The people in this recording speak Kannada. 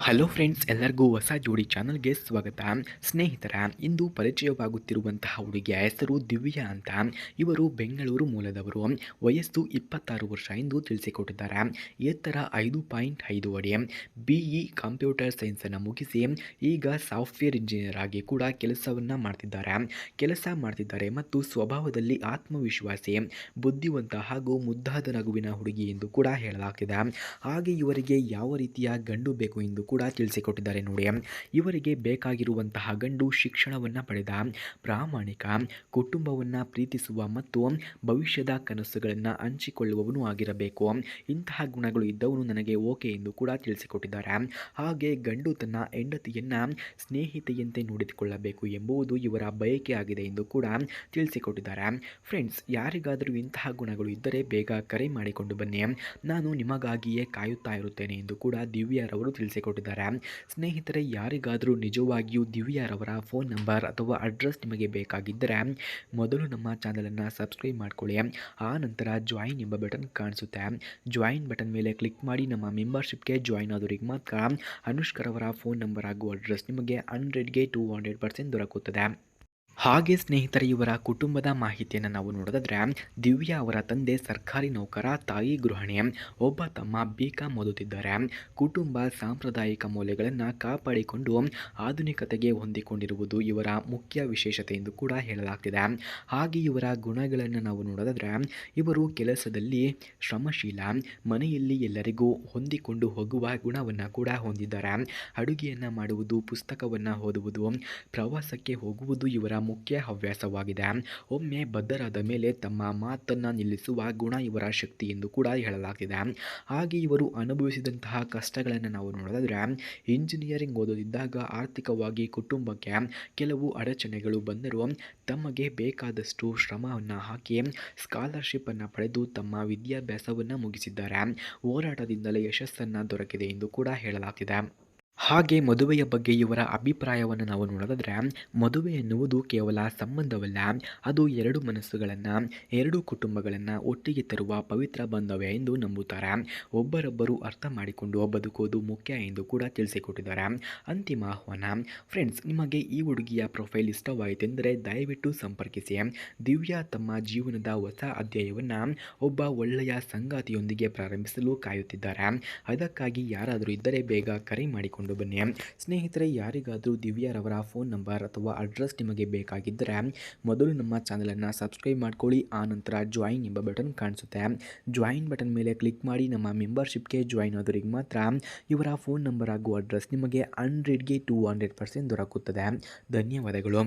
ಹಲೋ ಫ್ರೆಂಡ್ಸ್ ಎಲ್ಲರಿಗೂ ಹೊಸ ಜೋಡಿ ಚಾನಲ್ಗೆ ಸ್ವಾಗತ. ಸ್ನೇಹಿತರ, ಇಂದು ಪರಿಚಯವಾಗುತ್ತಿರುವಂತಹ ಹುಡುಗಿಯ ಹೆಸರು ದಿವ್ಯಾ ಅಂತ. ಇವರು ಬೆಂಗಳೂರು ಮೂಲದವರು. ವಯಸ್ಸು ಇಪ್ಪತ್ತಾರು ವರ್ಷ ಎಂದು ತಿಳಿಸಿಕೊಟ್ಟಿದ್ದಾರೆ. ಎತ್ತರ ಐದು ಪಾಯಿಂಟ್ ಐದು ಅಡಿ. ಬಿ ಇ ಕಂಪ್ಯೂಟರ್ ಸೈನ್ಸನ್ನು ಮುಗಿಸಿ ಈಗ ಸಾಫ್ಟ್ವೇರ್ ಇಂಜಿನಿಯರ್ ಆಗಿ ಕೂಡ ಕೆಲಸವನ್ನು ಮಾಡ್ತಿದ್ದಾರೆ. ಕೆಲಸ ಮಾಡ್ತಿದ್ದಾರೆ ಮತ್ತು ಸ್ವಭಾವದಲ್ಲಿ ಆತ್ಮವಿಶ್ವಾಸಿ, ಬುದ್ಧಿವಂತ ಹಾಗೂ ಮುದ್ದಾದ ನಗುವಿನ ಹುಡುಗಿ ಎಂದು ಕೂಡ ಹೇಳಲಾಗ್ತಿದೆ. ಹಾಗೆ ಇವರಿಗೆ ಯಾವ ರೀತಿಯ ಗಂಡು ಬೇಕು ಎಂದು ಕೂಡ ತಿಳಿಸಿಕೊಟ್ಟಿದ್ದಾರೆ ನೋಡಿ. ಇವರಿಗೆ ಬೇಕಾಗಿರುವಂತಹ ಗಂಡು ಶಿಕ್ಷಣವನ್ನು ಪಡೆದ ಪ್ರಾಮಾಣಿಕ ಕುಟುಂಬವನ್ನು ಪ್ರೀತಿಸುವ ಮತ್ತು ಭವಿಷ್ಯದ ಕನಸುಗಳನ್ನು ಹಂಚಿಕೊಳ್ಳುವವನು ಆಗಿರಬೇಕು. ಇಂತಹ ಗುಣಗಳು ಇದ್ದವನು ನನಗೆ ಓಕೆ ಎಂದು ಕೂಡ ತಿಳಿಸಿಕೊಟ್ಟಿದ್ದಾರೆ. ಹಾಗೆ ಗಂಡು ತನ್ನ ಹೆಂಡತಿಯನ್ನು ಸ್ನೇಹಿತೆಯಂತೆ ನೋಡಿಕೊಳ್ಳಬೇಕು ಎಂಬುದು ಇವರ ಬಯಕೆ ಆಗಿದೆ ಎಂದು ಕೂಡ ತಿಳಿಸಿಕೊಟ್ಟಿದ್ದಾರೆ. ಫ್ರೆಂಡ್ಸ್, ಯಾರಿಗಾದರೂ ಇಂತಹ ಗುಣಗಳು ಇದ್ದರೆ ಬೇಗ ಕರೆ ಮಾಡಿಕೊಂಡು ಬನ್ನಿ. ನಾನು ನಿಮಗಾಗಿಯೇ ಕಾಯುತ್ತಾ ಇರುತ್ತೇನೆ ಎಂದು ಕೂಡ ದಿವ್ಯಾರವರು ತಿಳಿಸಿಕೊಟ್ಟಿದ್ದಾರೆ. ಸ್ನೇಹಿತರೆ, ಯಾರಿಗಾದರೂ ನಿಜವಾಗಿಯೂ ದಿವ್ಯಾರವರ ಫೋನ್ ನಂಬರ್ ಅಥವಾ ಅಡ್ರೆಸ್ ನಿಮಗೆ ಬೇಕಾಗಿದ್ದರೆ ಮೊದಲು ನಮ್ಮ ಚಾನಲನ್ನು ಸಬ್ಸ್ಕ್ರೈಬ್ ಮಾಡ್ಕೊಳ್ಳಿ. ಆ ನಂತರ ಜಾಯಿನ್ ಎಂಬ ಬಟನ್ ಕಾಣಿಸುತ್ತೆ. ಜಾಯಿನ್ ಬಟನ್ ಮೇಲೆ ಕ್ಲಿಕ್ ಮಾಡಿ ನಮ್ಮ ಮೆಂಬರ್ಶಿಪ್ಗೆ ಜಾಯಿನ್ ಆದವರಿಗೆ ಮಾತ್ರ ಅನುಷ್ಕರವರ ಫೋನ್ ನಂಬರ್ ಹಾಗೂ ಅಡ್ರೆಸ್ ನಿಮಗೆ ಹಂಡ್ರೆಡ್ಗೆ ಟೂ ಹಂಡ್ರೆಡ್ ಪರ್ಸೆಂಟ್ ದೊರಕುತ್ತದೆ. ಹಾಗೆ ಸ್ನೇಹಿತರೆ, ಇವರ ಕುಟುಂಬದ ಮಾಹಿತಿಯನ್ನು ನಾವು ನೋಡೋದಾದ್ರೆ, ದಿವ್ಯಾ ಅವರ ತಂದೆ ಸರ್ಕಾರಿ ನೌಕರ ತಾಯಿ ಗೃಹಿಣಿ ಒಬ್ಬ ತಮ್ಮ ಬಿ ಕಾಮ್ ಓದುತ್ತಿದ್ದಾರೆ. ಕುಟುಂಬ ಸಾಂಪ್ರದಾಯಿಕ ಮೌಲ್ಯಗಳನ್ನು ಕಾಪಾಡಿಕೊಂಡು ಆಧುನಿಕತೆಗೆ ಹೊಂದಿಕೊಂಡಿರುವುದು ಇವರ ಮುಖ್ಯ ವಿಶೇಷತೆ ಎಂದು ಕೂಡ ಹೇಳಲಾಗ್ತಿದೆ. ಹಾಗೆ ಇವರ ಗುಣಗಳನ್ನು ನಾವು ನೋಡೋದಾದ್ರೆ, ಇವರು ಕೆಲಸದಲ್ಲಿ ಶ್ರಮಶೀಲ, ಮನೆಯಲ್ಲಿ ಎಲ್ಲರಿಗೂ ಹೊಂದಿಕೊಂಡು ಹೋಗುವ ಗುಣವನ್ನು ಕೂಡ ಹೊಂದಿದ್ದಾರೆ. ಅಡುಗೆಯನ್ನು ಮಾಡುವುದು, ಪುಸ್ತಕವನ್ನು ಓದುವುದು, ಪ್ರವಾಸಕ್ಕೆ ಹೋಗುವುದು ಇವರ ಮುಖ್ಯ ಹವ್ಯಾಸವಾಗಿದೆ. ಒಮ್ಮೆ ಬದ್ಧರಾದ ಮೇಲೆ ತಮ್ಮ ಮಾತನ್ನು ನಿಲ್ಲಿಸುವ ಗುಣ ಇವರ ಶಕ್ತಿ ಎಂದು ಕೂಡ ಹೇಳಲಾಗಿದೆ. ಹಾಗೆ ಇವರು ಅನುಭವಿಸಿದಂತಹ ಕಷ್ಟಗಳನ್ನು ನಾವು ನೋಡಿದ್ರೆ ಇಂಜಿನಿಯರಿಂಗ್ ಓದೋದಿದ್ದಾಗ ಆರ್ಥಿಕವಾಗಿ ಕುಟುಂಬಕ್ಕೆ ಕೆಲವು ಅಡಚಣೆಗಳು ಬಂದರೂ ತಮಗೆ ಬೇಕಾದಷ್ಟು ಶ್ರಮವನ್ನು ಹಾಕಿ ಸ್ಕಾಲರ್ಶಿಪ್ಪನ್ನು ಪಡೆದು ತಮ್ಮ ವಿದ್ಯಾಭ್ಯಾಸವನ್ನು ಮುಗಿಸಿದ್ದಾರೆ. ಹೋರಾಟದಿಂದಲೇ ಯಶಸ್ಸನ್ನು ದೊರಕಿದೆ ಎಂದು ಕೂಡ ಹೇಳಲಾಗ್ತಿದೆ ಹಾಗೆ ಮದುವೆಯ ಬಗ್ಗೆ ಇವರ ಅಭಿಪ್ರಾಯವನ್ನು ನಾವು ನೋಡೋದಾದ್ರೆ, ಮದುವೆ ಎನ್ನುವುದು ಕೇವಲ ಸಂಬಂಧವಲ್ಲ, ಅದು ಎರಡು ಮನಸ್ಸುಗಳನ್ನು, ಎರಡು ಕುಟುಂಬಗಳನ್ನು ಒಟ್ಟಿಗೆ ತರುವ ಪವಿತ್ರ ಬಂಧವೇ ಎಂದು ನಂಬುತ್ತಾರೆ. ಒಬ್ಬರೊಬ್ಬರು ಅರ್ಥ ಮಾಡಿಕೊಂಡು ಬದುಕೋದು ಮುಖ್ಯ ಎಂದು ಕೂಡ ತಿಳಿಸಿಕೊಟ್ಟಿದ್ದಾರೆ. ಅಂತಿಮ ಆಹ್ವಾನ. ಫ್ರೆಂಡ್ಸ್ ನಿಮಗೆ ಈ ಹುಡುಗಿಯ ಪ್ರೊಫೈಲ್ ಇಷ್ಟವಾಯಿತೆಂದರೆ ದಯವಿಟ್ಟು ಸಂಪರ್ಕಿಸಿ. ದಿವ್ಯಾ ತಮ್ಮ ಜೀವನದ ಹೊಸ ಅಧ್ಯಾಯವನ್ನು ಒಬ್ಬ ಒಳ್ಳೆಯ ಸಂಗಾತಿಯೊಂದಿಗೆ ಪ್ರಾರಂಭಿಸಲು ಕಾಯುತ್ತಿದ್ದಾರೆ. ಅದಕ್ಕಾಗಿ ಯಾರಾದರೂ ಇದ್ದರೆ ಬೇಗ ಕರೆ ಬನ್ನಿ. ಸ್ನೇಹಿತರೆ, ಯಾರಿಗಾದರೂ ದಿವ್ಯಾರವರ ಫೋನ್ ನಂಬರ್ ಅಥವಾ ಅಡ್ರೆಸ್ ನಿಮಗೆ ಬೇಕಾಗಿದ್ದರೆ ಮೊದಲು ನಮ್ಮ ಚಾನಲನ್ನು ಸಬ್ಸ್ಕ್ರೈಬ್ ಮಾಡ್ಕೊಳ್ಳಿ. ಆ ನಂತರ ಜಾಯಿನ್ ಎಂಬ ಬಟನ್ ಕಾಣಿಸುತ್ತೆ. ಜಾಯಿನ್ ಬಟನ್ ಮೇಲೆ ಕ್ಲಿಕ್ ಮಾಡಿ ನಮ್ಮ ಮೆಂಬರ್ಶಿಪ್ಗೆ ಜಾಯಿನ್ ಆದವರಿಗೆ ಮಾತ್ರ ಇವರ ಫೋನ್ ನಂಬರ್ ಹಾಗೂ ಅಡ್ರೆಸ್ ನಿಮಗೆ ಹಂಡ್ರೆಡ್ಗೆ ಟೂ ಹಂಡ್ರೆಡ್ ಪರ್ಸೆಂಟ್ ದೊರಕುತ್ತದೆ. ಧನ್ಯವಾದಗಳು.